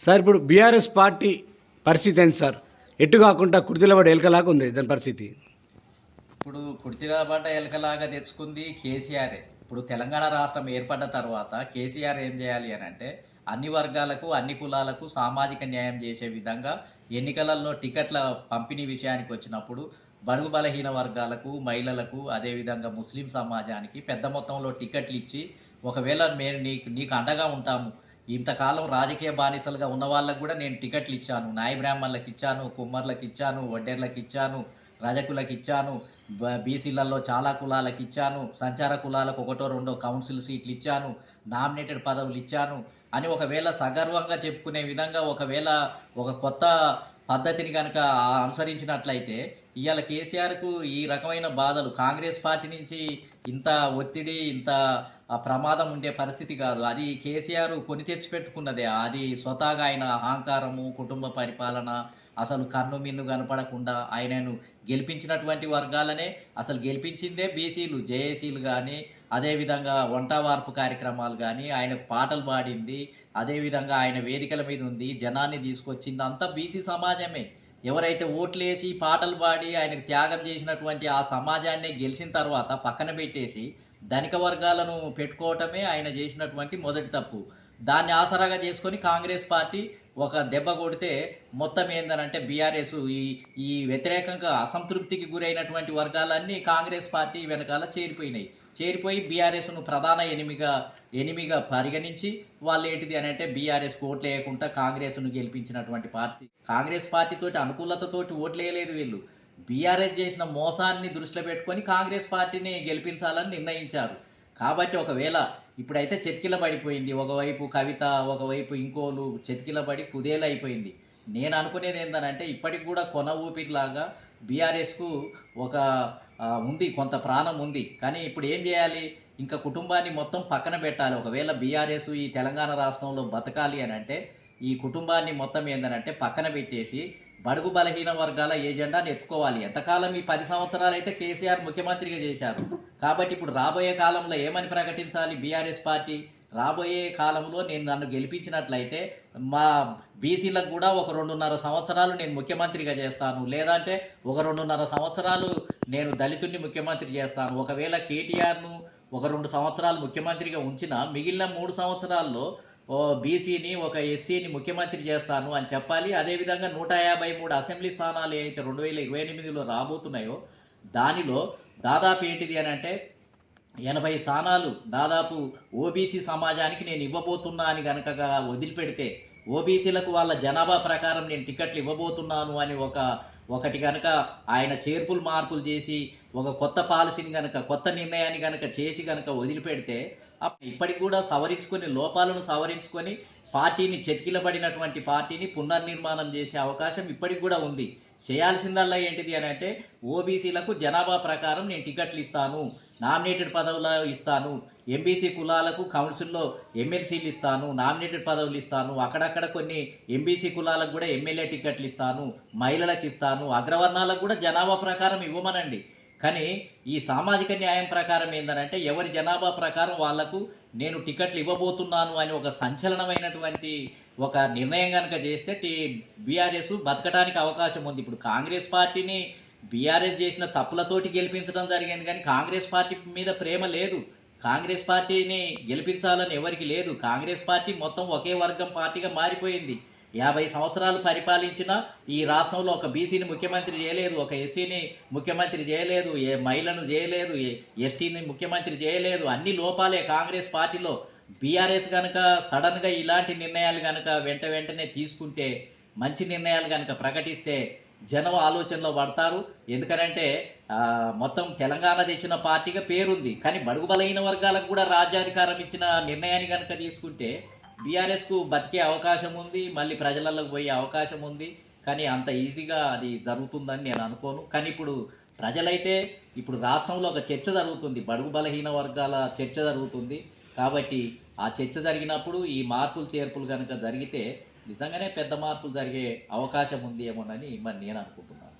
Sir ఇప్పుడు BRS party పరిస్థితి ఏంటి సార్? ఎటు కాకుండా కుర్తిలబడి ఎలకలాగా ఉంది దాని పరిస్థితి. ఇప్పుడు కుర్తిలాబాట ఎలకలాగా తెచ్చుకుంది కేసీఆర్. ఇప్పుడు తెలంగాణ రాష్ట్రం ఏర్పడ్డ తర్వాత కేసీఆర్ ఏం చేయాలి అని అంటే అన్ని వర్గాలకు అన్ని కులాలకు సామాజిక న్యాయం చేసే విధంగా ఎన్నికలలో టికెట్ల పంపిణీ విషయానికి వచ్చినప్పుడు బడుగు బలహీన వర్గాలకు మహిళలకు అదేవిధంగా ముస్లిం సమాజానికి పెద్ద మొత్తంలో టికెట్లు ఇచ్చి ఒకవేళ మేము నీకు నీకు అండగా ఉంటాము ఇంతకాలం రాజకీయ బానిసలుగా ఉన్న వాళ్ళకు కూడా నేను టికెట్లు ఇచ్చాను. నాయ బ్రాహ్మణులకు ఇచ్చాను కుమ్మర్లకు ఇచ్చాను వడ్డేర్లకు ఇచ్చాను రజకులకు ఇచ్చాను బీసీలలో చాలా కులాలకు ఇచ్చాను సంచార కులాలకు ఒకటో రెండో కౌన్సిల్ సీట్లు ఇచ్చాను నామినేటెడ్ పదవులు ఇచ్చాను అని ఒకవేళ సగర్వంగా చెప్పుకునే విధంగా ఒకవేళ ఒక కొత్త పద్ధతిని కనుక అనుసరించినట్లయితే ఇవాళ కేసీఆర్కు ఈ రకమైన బాధలు కాంగ్రెస్ పార్టీ నుంచి ఇంత ఒత్తిడి ఇంత ప్రమాదం ఉండే పరిస్థితి కాదు. అది కేసీఆర్ కొని తెచ్చిపెట్టుకున్నదే. అది స్వతహాగా ఆయన అహంకారము కుటుంబ పరిపాలన అసలు కన్ను మిన్ను కనపడకుండా ఆయనను గెలిపించినటువంటి వర్గాలనే అసలు గెలిపించిందే బీసీలు జేఏసీలు కానీ అదేవిధంగా వంట వార్పు కార్యక్రమాలు కానీ ఆయన పాటలు పాడింది అదేవిధంగా ఆయన వేదికల మీద ఉంది జనాన్ని తీసుకొచ్చింది అంతా బీసీ సమాజమే. ఎవరైతే ఓట్లేసి పాటలు పాడి ఆయనకు త్యాగం చేసినటువంటి ఆ సమాజాన్ని గెలిచిన తర్వాత పక్కన పెట్టేసి ధనిక వర్గాలను పెట్టుకోవటమే ఆయన చేసినటువంటి మొదటి తప్పు. దాన్ని ఆసరాగా చేసుకొని కాంగ్రెస్ పార్టీ ఒక దెబ్బ కొడితే మొత్తం ఏందనంటే బీఆర్ఎస్ ఈ ఈ వ్యతిరేకంగా అసంతృప్తికి గురైనటువంటి వర్గాలన్నీ కాంగ్రెస్ పార్టీ వెనకాల చేరిపోయినాయి. చేరిపోయి బీఆర్ఎస్ను ప్రధాన ఎనిమిగా ఎనిమిగా పరిగణించి వాళ్ళు ఏంటిది అని అంటే బీఆర్ఎస్ ఓట్లు వేయకుండా కాంగ్రెస్ను గెలిపించినటువంటి పార్టీ. కాంగ్రెస్ పార్టీతోటి అనుకూలతతోటి ఓట్లు వేయలేదు వీళ్ళు. బీఆర్ఎస్ చేసిన మోసాన్ని దృష్టిలో పెట్టుకొని కాంగ్రెస్ పార్టీని గెలిపించాలని నిర్ణయించారు. కాబట్టి ఒకవేళ ఇప్పుడైతే చెతికిల పడిపోయింది. ఒకవైపు కవిత ఒకవైపు ఇంకోలు చెతికిల పడి కుదేలు అయిపోయింది నేను అనుకునేది ఏంటంటే ఇప్పటికి కూడా కొన ఊపిరిలాగా బీఆర్ఎస్కు ఒక ఉంది కొంత ప్రాణం ఉంది. కానీ ఇప్పుడు ఏం చేయాలి? ఇంకా కుటుంబాన్ని మొత్తం పక్కన పెట్టాలి. ఒకవేళ బీఆర్ఎస్ ఈ తెలంగాణ రాష్ట్రంలో బతకాలి అని అంటే ఈ కుటుంబాన్ని మొత్తం ఏంటంటే పక్కన పెట్టేసి బడుగు బలహీన వర్గాల ఏజెండాని ఎత్తుకోవాలి. ఎంతకాలం ఈ పది సంవత్సరాలు అయితే కేసీఆర్ ముఖ్యమంత్రిగా చేశారు? కాబట్టి ఇప్పుడు రాబోయే కాలంలో ఏమని ప్రకటించాలి? బీఆర్ఎస్ పార్టీ రాబోయే కాలంలో నేను నన్ను గెలిపించినట్లయితే మా బీసీలకు కూడా ఒక రెండున్నర సంవత్సరాలు నేను ముఖ్యమంత్రిగా చేస్తాను. లేదంటే ఒక రెండున్నర సంవత్సరాలు నేను దళితుడిని ముఖ్యమంత్రి చేస్తాను. ఒకవేళ కేటీఆర్ను ఒక రెండు సంవత్సరాలు ముఖ్యమంత్రిగా ఉంచిన మిగిలిన మూడు సంవత్సరాల్లో ఓ బీసీని ఒక ఎస్సీని ముఖ్యమంత్రి చేస్తాను అని చెప్పాలి. అదేవిధంగా నూట యాభై మూడు అసెంబ్లీ స్థానాలు ఏవైతే రెండు వేల ఇరవై ఎనిమిదిలో రాబోతున్నాయో దానిలో దాదాపు ఏంటిది అని అంటే ఎనభై స్థానాలు దాదాపు ఓబీసీ సమాజానికి నేను ఇవ్వబోతున్నా అని కనుక వదిలిపెడితే ఓబీసీలకు వాళ్ళ జనాభా ప్రకారం నేను టికెట్లు ఇవ్వబోతున్నాను అని ఒక ఒకటి కనుక ఆయన చేర్పులు మార్పులు చేసి ఒక కొత్త పాలసీని కనుక కొత్త నిర్ణయాన్ని కనుక చేసి కనుక వదిలిపెడితే ఇప్పటికి కూడా సవరించుకొని లోపాలను సవరించుకొని పార్టీని చెతికిలబడినటువంటి పార్టీని పునర్నిర్మాణం చేసే అవకాశం ఇప్పటికి కూడా ఉంది. చేయాల్సిందల్లా ఏంటిది అని అంటే ఓబీసీలకు జనాభా ప్రకారం నేను టికెట్లు ఇస్తాను నామినేటెడ్ పదవులు ఇస్తాను ఎంబీసీ కులాలకు కౌన్సిల్లో ఎమ్మెల్సీలు ఇస్తాను నామినేటెడ్ పదవులు ఇస్తాను అక్కడక్కడ కొన్ని ఎంబీసీ కులాలకు కూడా ఎమ్మెల్యే టికెట్లు ఇస్తాను మహిళలకు ఇస్తాను అగ్రవర్ణాలకు కూడా జనాభా ప్రకారం ఇవ్వమనండి. కానీ ఈ సామాజిక న్యాయం ప్రకారం ఏంటంటే ఎవరి జనాభా ప్రకారం వాళ్ళకు నేను టికెట్లు ఇవ్వబోతున్నాను అని ఒక సంచలనమైనటువంటి ఒక నిర్ణయం కనుక చేస్తే టీ బీఆర్ఎస్ బతకడానికి అవకాశం ఉంది. ఇప్పుడు కాంగ్రెస్ పార్టీని బీఆర్ఎస్ చేసిన తప్పులతోటి గెలిపించడం జరిగింది కానీ కాంగ్రెస్ పార్టీ మీద ప్రేమ లేదు. కాంగ్రెస్ పార్టీని గెలిపించాలని ఎవరికి లేదు. కాంగ్రెస్ పార్టీ మొత్తం ఒకే వర్గం పార్టీగా మారిపోయింది. యాభై సంవత్సరాలు పరిపాలించిన ఈ రాష్ట్రంలో ఒక బీసీని ముఖ్యమంత్రి చేయలేదు ఒక ఎస్సీని ముఖ్యమంత్రి చేయలేదు ఏ మహిళను చేయలేదు ఏ ఎస్టీని ముఖ్యమంత్రి చేయలేదు అన్ని లోపాలే కాంగ్రెస్ పార్టీలో. బీఆర్ఎస్ కనుక సడన్గా ఇలాంటి నిర్ణయాలు కనుక వెంట వెంటనే తీసుకుంటే మంచి నిర్ణయాలు కనుక ప్రకటిస్తే జనం ఆలోచనలో పడతారు. ఎందుకనంటే మొత్తం తెలంగాణ తెచ్చిన పార్టీగా పేరుంది. కానీ బడుగు బలహీన వర్గాలకు కూడా రాజ్యాధికారం ఇచ్చిన నిర్ణయాన్ని కనుక తీసుకుంటే బీఆర్ఎస్కు బతికే అవకాశం ఉంది మళ్ళీ ప్రజలలోకి పోయే అవకాశం ఉంది. కానీ అంత ఈజీగా అది జరుగుతుందని నేను అనుకోను. కానీ ఇప్పుడు ప్రజలైతే ఇప్పుడు రాష్ట్రంలో ఒక చర్చ జరుగుతుంది. బడుగు బలహీన వర్గాల చర్చ జరుగుతుంది. కాబట్టి ఆ చర్చ జరిగినప్పుడు ఈ మార్పులు చేర్పులు కనుక జరిగితే నిజంగానే పెద్ద మార్పులు జరిగే అవకాశం ఉంది ఏమోనని మరి నేను అనుకుంటున్నాను.